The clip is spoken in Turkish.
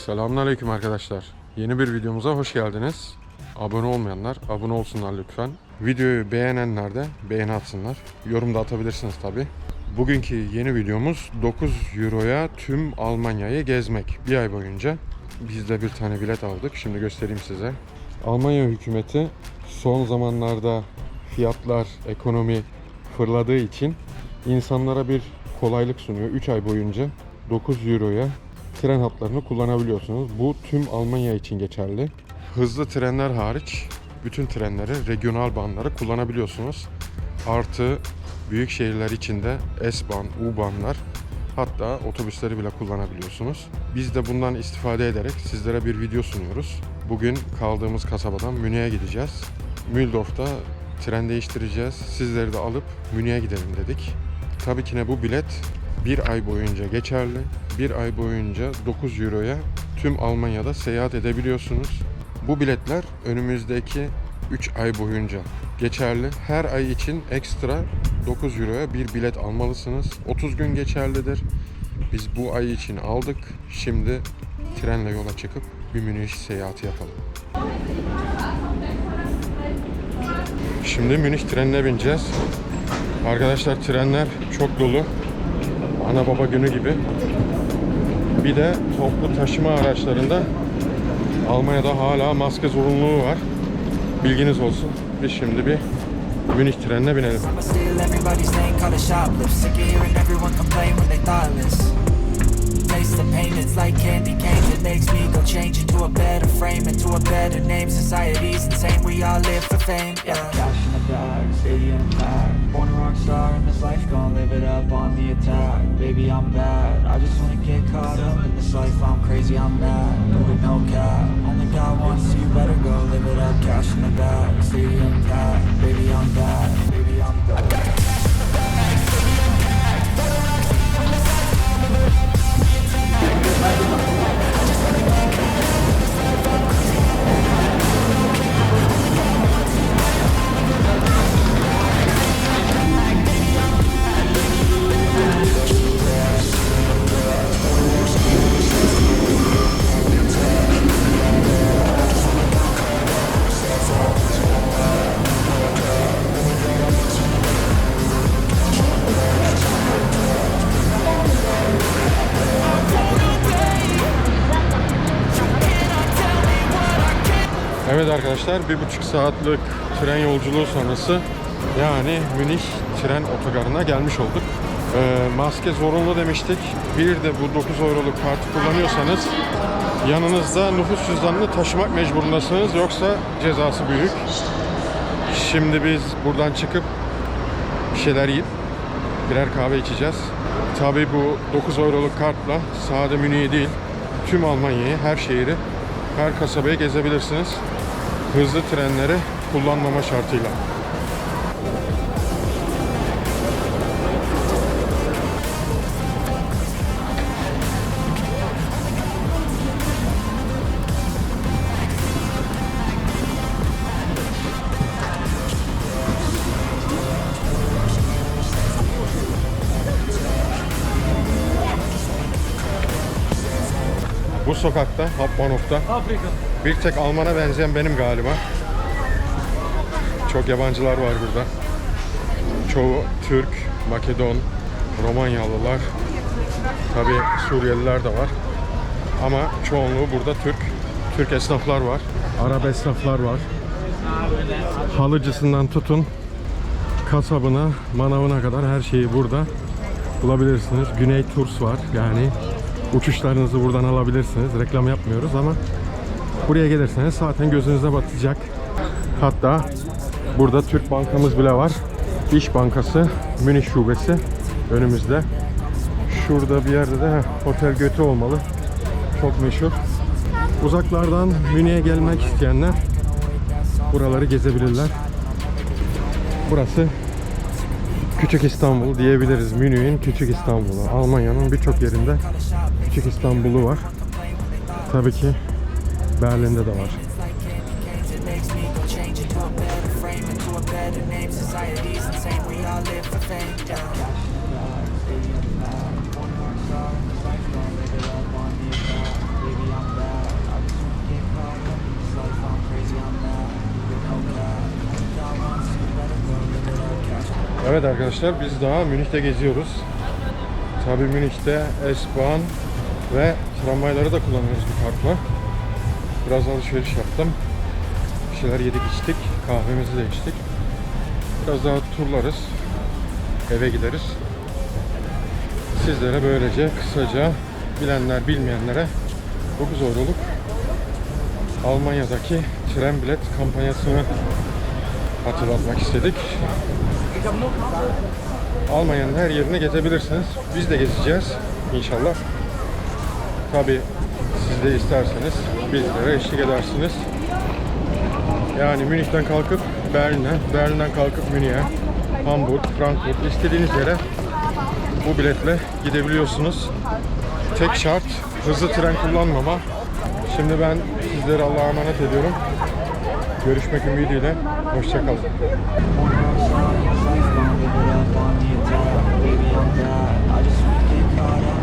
Selamünaleyküm arkadaşlar. Yeni bir videomuza hoş geldiniz. Abone olmayanlar abone olsunlar lütfen. Videoyu beğenenler de beğeni atsınlar. Yorum da atabilirsiniz tabi. Bugünkü yeni videomuz 9 Euro'ya tüm Almanya'yı gezmek. Bir ay boyunca. Biz de bir tane bilet aldık. Şimdi göstereyim size. Almanya hükümeti son zamanlarda fiyatlar, ekonomi fırladığı için insanlara bir kolaylık sunuyor. 3 ay boyunca 9 Euro'ya tren hatlarını kullanabiliyorsunuz. Bu tüm Almanya için geçerli. Hızlı trenler hariç bütün trenleri, regional banları kullanabiliyorsunuz. Artı büyük şehirler içinde S-Bahn, U-Bahn'lar hatta otobüsleri bile kullanabiliyorsunuz. Biz de bundan istifade ederek sizlere bir video sunuyoruz. Bugün kaldığımız kasabadan Münih'e gideceğiz. Mühldorf'ta tren değiştireceğiz. Sizleri de alıp Münih'e gidelim dedik. Tabii ki ne bu bilet bir ay boyunca geçerli. Bir ay boyunca 9 Euro'ya tüm Almanya'da seyahat edebiliyorsunuz. Bu biletler önümüzdeki 3 ay boyunca geçerli. Her ay için ekstra 9 Euro'ya bir bilet almalısınız. 30 gün geçerlidir. Biz bu ay için aldık. Şimdi trenle yola çıkıp bir Münih seyahati yapalım. Şimdi Münih trenine bineceğiz. Arkadaşlar trenler çok dolu. Ana baba günü gibi. Bir de toplu taşıma araçlarında Almanya'da hala maske zorunluluğu var. Bilginiz olsun. Biz şimdi bir Münih trenine binelim. Taste the pain, it's like candy cane. It makes me go change into a better frame, into a better name. Society's insane, we all live for fame. Yeah. Cash in the bag, stadium packed. Star in this life, gonna live it up on the attack. Baby, I'm bad. I just wanna get caught up in this life. I'm crazy, I'm mad. Moving no cap. Only God wants you, better go live it up. Cash in the bag, stadium Evet arkadaşlar bir buçuk saatlik tren yolculuğu sonrası yani Münih tren otogarına gelmiş olduk. Ee, maske zorunlu demiştik. Bir de bu 9 euroluk kartı kullanıyorsanız yanınızda nüfus cüzdanını taşımak mecburundasınız yoksa cezası büyük. Şimdi biz buradan çıkıp bir şeyler yiyip birer kahve içeceğiz. Tabii bu 9 euroluk kartla sade Münih'i değil tüm Almanya'yı, her şehri, her kasabayı gezebilirsiniz. Hızlı trenleri kullanmama şartıyla. Bu sokakta, Hapmanok'ta bir tek Alman'a benzeyen benim galiba. Çok yabancılar var burada. Çoğu Türk, Makedon, Romanyalılar. Tabi Suriyeliler de var. Ama çoğunluğu burada Türk. Türk esnaflar var. Arap esnaflar var. Halıcısından tutun kasabına, manavına kadar her şeyi burada bulabilirsiniz. Güney Tours var. Yani uçuşlarınızı buradan alabilirsiniz. Reklam yapmıyoruz ama buraya gelirseniz zaten gözünüze batacak. Hatta burada Türk bankamız bile var. İş Bankası Münih Şubesi önümüzde. Şurada bir yerde de Otel Göte olmalı. Çok meşhur. Uzaklardan Münih'e gelmek isteyenler buraları gezebilirler. Burası Küçük İstanbul diyebiliriz. Münih'in Küçük İstanbul'u. Almanya'nın birçok yerinde küçük İstanbul'u var. Tabii ki Berlin'de de var. Evet arkadaşlar biz daha Münih'te geziyoruz. Tabii Münih'te S-Bahn ve tramvayları da kullanıyoruz bu kartla. Biraz alışveriş yaptım. Bir şeyler yedik içtik. Kahvemizi de içtik. Biraz daha turlarız. Eve gideriz. Sizlere böylece kısaca bilenler bilmeyenlere 9 euroluk Almanya'daki tren bilet kampanyasını hatırlatmak istedik. Almanya'nın her yerine gezebilirsiniz. Biz de gezeceğiz inşallah. Tabi siz de isterseniz bizlere eşlik edersiniz. Yani Münih'ten kalkıp Berlin'e, Berlin'den kalkıp Münih'e, Hamburg, Frankfurt istediğiniz yere bu biletle gidebiliyorsunuz. Tek şart hızlı tren kullanmama. Şimdi ben sizleri Allah'a emanet ediyorum. Görüşmek ümidiyle. Hoşçakalın. I just